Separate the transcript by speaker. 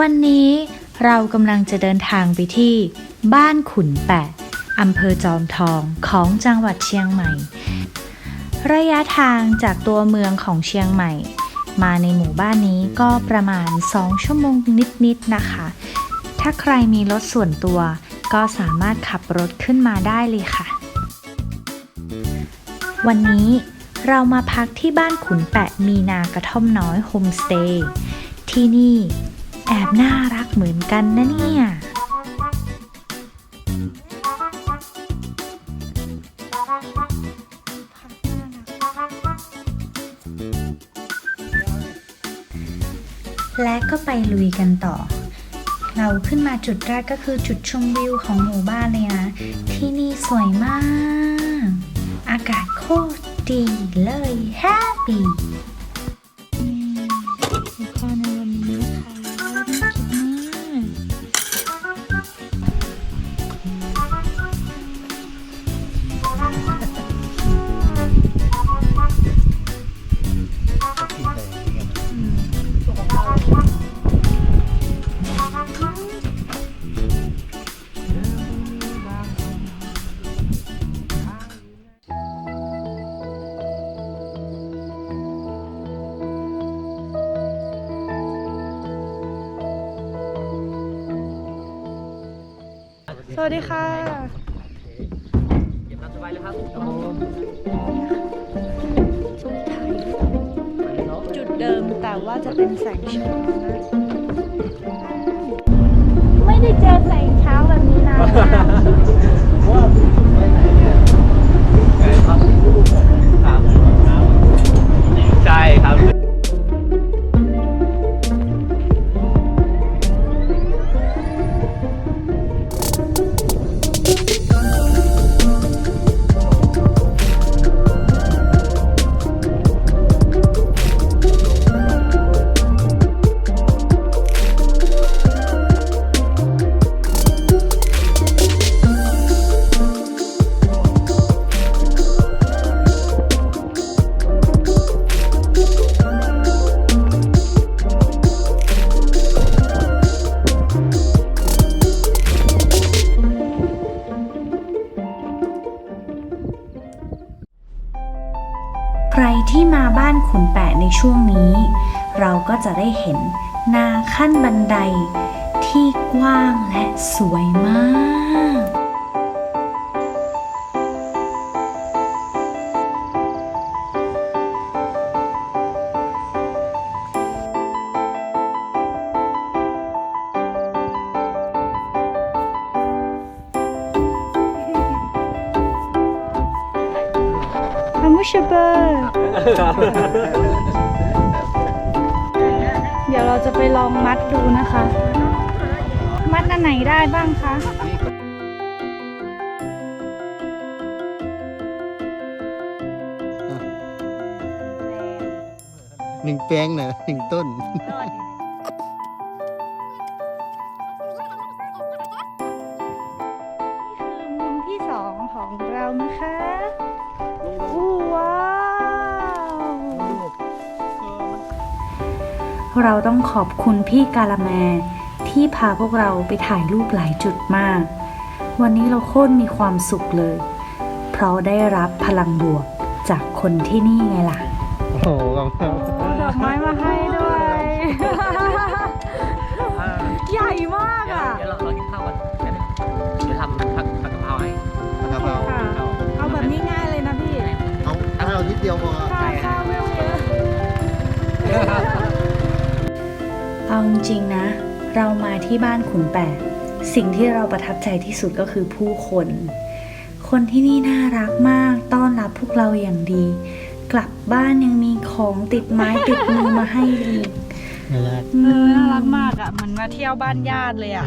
Speaker 1: วันนี้เรากำลังจะเดินทางไปที่บ้านขุนแปะอำเภอจอมทองของจังหวัดเชียงใหม่ ระยะทางจากตัวเมืองของเชียงใหม่ มาในหมู่บ้านนี้ก็ประมาณ 2 ชั่วโมงนิดๆนะคะ ถ้าใครมีรถส่วนตัว ก็สามารถขับรถขึ้นมาได้เลยค่ะ วันนี้เรามาพักที่บ้านขุนแปะมีนากระท่อมน้อยโฮมสเตย์ที่นี่ แอบน่ารักเหมือนกันนะเนี่ย และก็ไปลุยกันต่อ เราขึ้นมาจุดแรกก็คือจุดชมวิวของหมู่บ้านเลยนะ ที่นี่สวยมาก อากาศโคตรดีเลยแฮปปี้
Speaker 2: สวัสดีค่ะ
Speaker 3: เก็บน้ำสบายเลยครับ
Speaker 2: จุดเดิมแต่ว่าจะเป็นแสงเช้านะ
Speaker 1: ไม่ได้เจอแสงเช้าแบบนี้นานมาก มาบ้านขุนแปะในช่วงนี้ เราก็จะได้เห็นนาขั้นบันไดที่กว้างและสวยมาก
Speaker 2: มุชเบอร์ เดี๋ยวเราจะไปลองมัดดูนะคะ มัดอันไหนได้บ้างคะ
Speaker 4: หนึ่งแปลงเนอะหนึ่งต้น
Speaker 2: คือมุมที่สองของเรานะคะ
Speaker 1: เราต้องขอบคุณพี่กาละแม ที่พาพวกเราไปถ่ายรูปหลายจุดมาก วันนี้เราโคตรมีความสุขเลย เพราะได้รับพลังบวกจากคนที่นี่ไงล่ะ
Speaker 4: โอ้โหขอบคุณ
Speaker 2: ดอกไม้มาให้ด้วย ใหญ่มากอะ
Speaker 3: เดี๋ยวเราเรากินข้าวกันเดี๋ยวทำผักผักกะเพราให้
Speaker 4: นะครับเอา
Speaker 2: ค่ะเอาแบบนี้ง่ายเลยนะพี่
Speaker 4: เอาถ้าเรานิดเดียวพอ
Speaker 1: จริงๆนะ เรามาที่บ้านขุนแปะ สิ่งที่เราประทับใจที่สุดก็คือผู้คน คนที่นี่น่ารักมากต้อนรับพวกเราอย่างดี กลับบ้านยังมีของติดไม้ติดมือมาให้อีก
Speaker 4: น่ารัก
Speaker 2: เออน่ารักมากอะเหมือนมาเที่ยวบ้านญาติเลยอะ